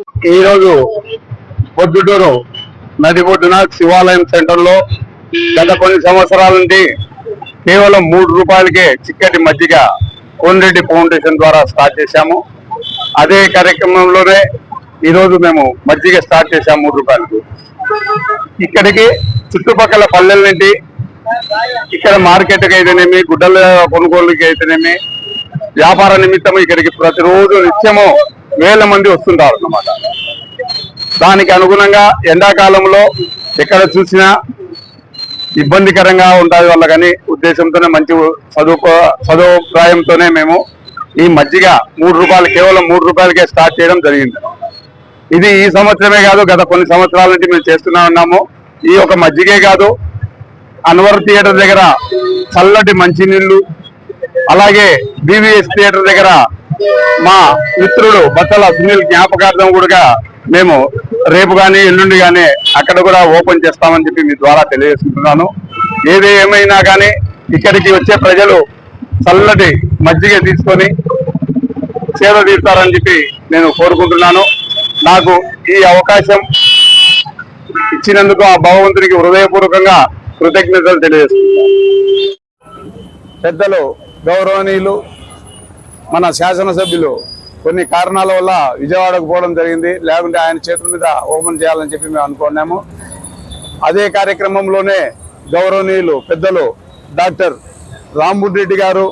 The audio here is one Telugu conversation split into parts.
ఈరోజు పొద్దుటూరు నది ఒడ్డున శివాలయం సెంటర్లో గత కొన్ని సంవత్సరాల నుండి కేవలం మూడు రూపాయలకే చిక్కటి మజ్జిగ కోన్రెడ్డి ఫౌండేషన్ ద్వారా స్టార్ట్ చేశాము. అదే కార్యక్రమంలోనే ఈరోజు మేము మజ్జిగ స్టార్ట్ చేశాము మూడు రూపాయలకు. ఇక్కడికి చుట్టుపక్కల పల్లెల నుండి ఇక్కడ మార్కెట్కి అయితేనేమి గుడ్డల కొనుగోలుకి అయితేనేమి వ్యాపార నిమిత్తం ఇక్కడికి ప్రతిరోజు నిత్యము వేల మంది వస్తుంటారు అన్నమాట. దానికి అనుగుణంగా ఎండాకాలంలో ఎక్కడ చూసినా ఇబ్బందికరంగా ఉంటుంది వల్ల కానీ ఉద్దేశంతోనే మంచి చదువుకో చదువుప్రాయంతోనే మేము ఈ మజ్జిగ మూడు రూపాయలు కేవలం మూడు రూపాయలకే స్టార్ట్ చేయడం జరిగింది. ఇది ఈ సంవత్సరమే కాదు గత కొన్ని సంవత్సరాల నుంచి మేము చేస్తూనే ఉన్నాము. ఈ ఒక మజ్జిగే కాదు అన్వర్ థియేటర్ దగ్గర చల్లటి మంచినీళ్ళు అలాగే బీవీఎస్ థియేటర్ దగ్గర మా మిత్రుడు బట్టల సునీల్ జ్ఞాపకార్థం కూడా మేము రేపు కానీ ఎల్లుండి కానీ అక్కడ కూడా ఓపెన్ చేస్తామని చెప్పి మీ ద్వారా తెలియజేసుకుంటున్నాను. ఏది ఏమైనా కానీ ఇక్కడికి వచ్చే ప్రజలు చల్లటి మజ్జిగ తీసుకొని సేవ తీస్తారని చెప్పి నేను కోరుకుంటున్నాను. నాకు ఈ అవకాశం ఇచ్చినందుకు ఆ భగవంతునికి హృదయపూర్వకంగా కృతజ్ఞతలు తెలియజేస్తున్నాను. పెద్దలు గౌరవనీయులు మన శాసనసభ్యులు కొన్ని కారణాల వల్ల విజయవాడకు పోవడం జరిగింది. లేకుంటే ఆయన చేతుల మీద ఓపెన్ చేయాలని చెప్పి మేము అనుకున్నాము. అదే కార్యక్రమంలోనే గౌరవనీయులు పెద్దలు డాక్టర్ రాంబుడ్ రెడ్డి గారు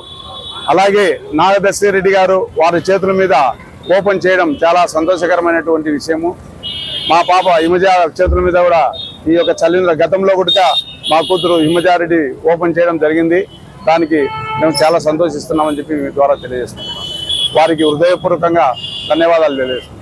అలాగే నాగదర్శి రెడ్డి గారు వారి చేతుల మీద ఓపెన్ చేయడం చాలా సంతోషకరమైనటువంటి విషయము. మా పాప హిమజ చేతుల మీద కూడా ఈ యొక్క చల్లిన గతంలో కూడా మా కూతురు హిమజారెడ్డి ఓపెన్ చేయడం జరిగింది. దానికి మేము చాలా సంతోషిస్తున్నామని చెప్పి మీ ద్వారా తెలియజేస్తున్నాం. వారికి హృదయపూర్వకంగా ధన్యవాదాలు తెలియజేస్తున్నాం.